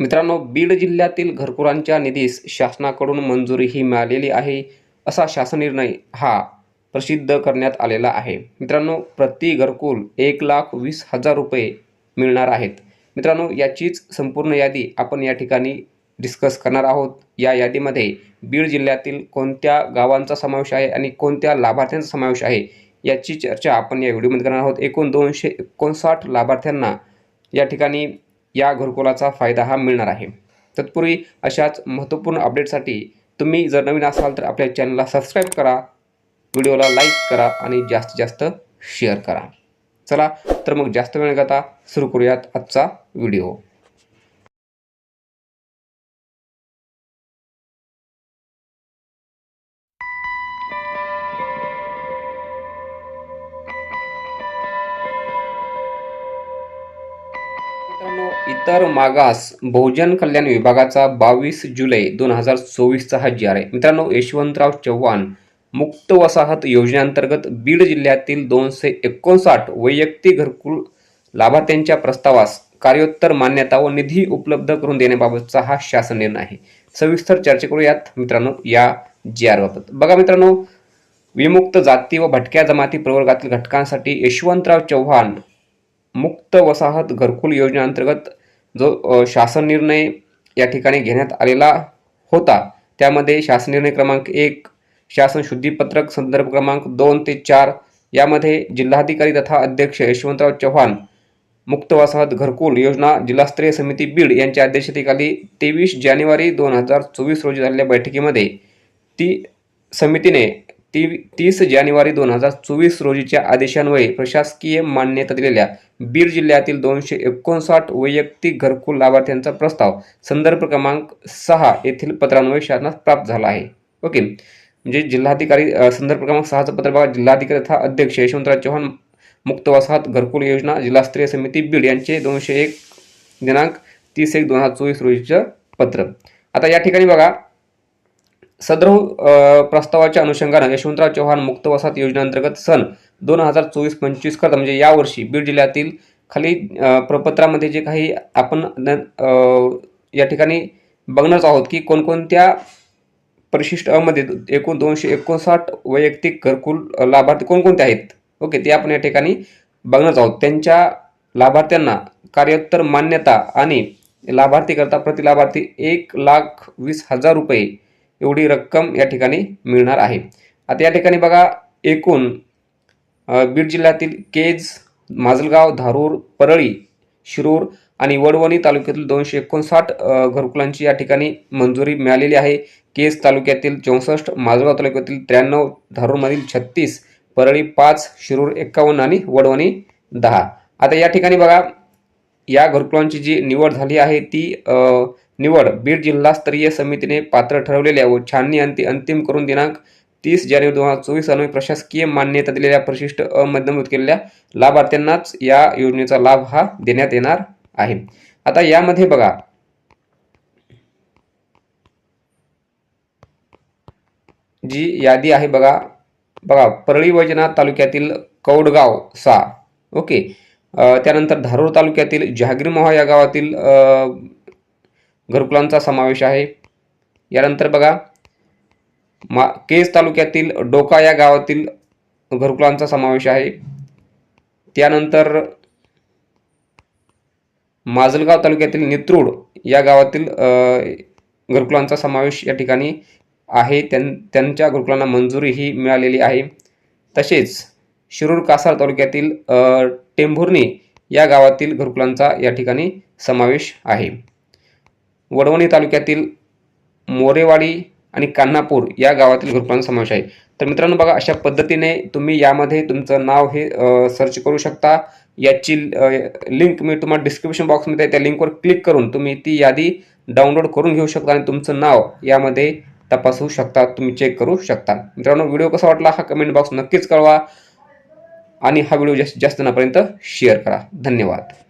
मित्रांनो बीड जिल्ह्यातील घरकुलांच्या निधीस शासनाकडून मंजुरीही मिळालेली आहे असा शासन निर्णय हा प्रसिद्ध करण्यात आलेला आहे. मित्रांनो प्रति घरकुल एक लाख वीस हजार रुपये मिळणार आहेत. मित्रांनो याचीच संपूर्ण यादी आपण या ठिकाणी डिस्कस करणार आहोत. या यादीमध्ये बीड जिल्ह्यातील कोणत्या गावांचा समावेश आहे आणि कोणत्या लाभार्थ्यांचा समावेश आहे याची चर्चा आपण या व्हिडिओमध्ये करणार आहोत. एकूण दोनशे एकोणसाठ लाभार्थ्यांना या ठिकाणी या घरकुलाचा फायदा हा मिळणार आहे. तत्पूर्वी अशाच महत्त्वपूर्ण अपडेटसाठी तुम्ही जर नवीन असाल तर आपल्या चॅनलला सबस्क्राईब करा व्हिडिओला लाईक करा आणि जास्तीत जास्त शेअर करा. चला तर मग जास्त वेळ करता सुरू करूयात आजचा व्हिडिओ इतर मागास बहुजन कल्याण विभागाचा बावीस जुलै दोन हजार चोवीसचा हा जी आर आहे मित्रांनो यशवंतराव चव्हाण मुक्त वसाहत योजनेअंतर्गत बीड जिल्ह्यातील दोनशे एकोणसाठ वैयक्तिक घरकुल लाभार्थ्यांच्या प्रस्तावास कार्योत्तर मान्यता व निधी उपलब्ध करून देण्याबाबतचा हा शासन निर्णय आहे. सविस्तर चर्चा करूयात मित्रांनो या जी आर बाबत. बघा मित्रांनो विमुक्त जाती व भटक्या जमाती प्रवर्गातील घटकांसाठी यशवंतराव चव्हाण मुक्त वसाहत घरकुल योजनेअंतर्गत जो शासन निर्णय या ठिकाणी घेण्यात आलेला होता त्यामध्ये शासन निर्णय क्रमांक एक शासन शुद्धीपत्रक संदर्भ क्रमांक दोन ते चार यामध्ये जिल्हाधिकारी तथा अध्यक्ष यशवंतराव चव्हाण मुक्त वसाहत घरकुल योजना जिल्हास्तरीय समिती बीड यांच्या अध्यक्षतेखाली तेवीस जानेवारी दोन हजार चोवीस रोजी झालेल्या बैठकीमध्ये ती समितीने ती तीस जानेवारी दोन हजार चोवीस रोजीच्या आदेशान्वये प्रशासकीय मान्यता दिलेल्या बीड जिल्ह्यातील दोनशे एकोणसाठ वैयक्तिक घरकुल लाभार्थ्यांचा प्रस्ताव संदर्भ क्रमांक सहा येथील पत्रान्वये शासनास प्राप्त झाला आहे. ओके म्हणजे जिल्हाधिकारी संदर्भ क्रमांक सहाचं पत्र बघा. जिल्हाधिकारी तथा अध्यक्ष यशवंतराव चव्हाण मुक्त वसाहत घरकुल योजना जिल्हास्तरीय समिती बीड यांचे दोनशे एक दिनांक तीस एक दोन हजार चोवीस रोजीचं पत्र. आता या ठिकाणी बघा. सदर प्रस्तावाच्या अनुषंगानं यशवंतराव चव्हाण मुक्त वसाहत योजनेअंतर्गत सन दोन हजार चोवीस पंचवीस करता म्हणजे यावर्षी बीड जिल्ह्यातील खाली प्रपत्रामध्ये जे काही आपण न- या ठिकाणी बघणारच आहोत की कोणकोणत्या परिशिष्ट अमध्ये एकूण दोनशे एकोणसाठ वैयक्तिक घरकुल लाभार्थी कोणकोणते आहेत? ओके ते आपण या ठिकाणी बघणारच आहोत. त्यांच्या लाभार्थ्यांना कार्योत्तर मान्यता आणि लाभार्थीकरता प्रति लाभार्थी एक लाख वीस हजार रुपये एवढी रक्कम या ठिकाणी मिळणार आहे. आता या ठिकाणी बघा एकूण बीड जिल्ह्यातील केज माजलगाव धारूर परळी शिरूर आणि वडवणी तालुक्यातील दोनशे एकोणसाठ घरकुलांची या ठिकाणी मंजुरी मिळालेली आहे. केज तालुक्यातील चौसष्ट माजलगाव तालुक्यातील त्र्याण्णव धारूरमधील छत्तीस परळी पाच शिरूर एक्कावन्न आणि वडवणी दहा. आता या ठिकाणी बघा या घरकुलांची जी निवड झाली आहे ती निवड बीड जिल्हास्तरीय समितीने पात्र ठरवलेल्या व छाननी अंति अंतिम करून दिनांक तीस जानेवारी दोन हजार चोवीस अन्वये प्रशासकीय मान्यता दिलेल्या परिशिष्ट अमध्ये केलेल्या लाभार्थ्यांनाच या योजनेचा लाभ हा देण्यात येणार आहे. आता यामध्ये बघा. जी यादी आहे बघा बघा परळी वैजनाथ तालुक्यातील कौडगाव सा. ओके. त्यानंतर धारूर तालुक्यातील जहागीरमोहा या गावातील घरकुलांचा समावेश आहे. यानंतर बघा मा केज तालुक्यातील डोका या गावातील घरकुलांचा समावेश आहे. त्यानंतर माजलगाव तालुक्यातील नित्रूड या गावातील घरकुलांचा समावेश या ठिकाणी आहे. त्यां त्यांच्या घरकुलांना मंजुरी ही मिळालेली आहे. तसेच शिरूर कासार तालुक्यातील टेंभुर्णी या गावातील घरकुलांचा या ठिकाणी समावेश आहे. वडवणी तालुक्यातील मोरेवाडी आणि कान्हापूर या गावातील घरकुलांचा समावेश आहे. तर मित्रांनो बघा अशा पद्धतीने तुम्ही यामध्ये तुमचं नाव हे सर्च करू शकता. याची लिंक मी तुम्हाला डिस्क्रिप्शन बॉक्समध्ये त्या लिंकवर क्लिक करून तुम्ही ती यादी डाउनलोड करून घेऊ शकता आणि तुमचं नाव यामध्ये तपासू शकता तुम्ही चेक करू शकता. मित्रांनो व्हिडिओ कसा वाटला हा कमेंट बॉक्स नक्कीच कळवा. आणि हा व्हिडिओ जास्तीत जास्त जणांपर्यंत शेअर करा. धन्यवाद.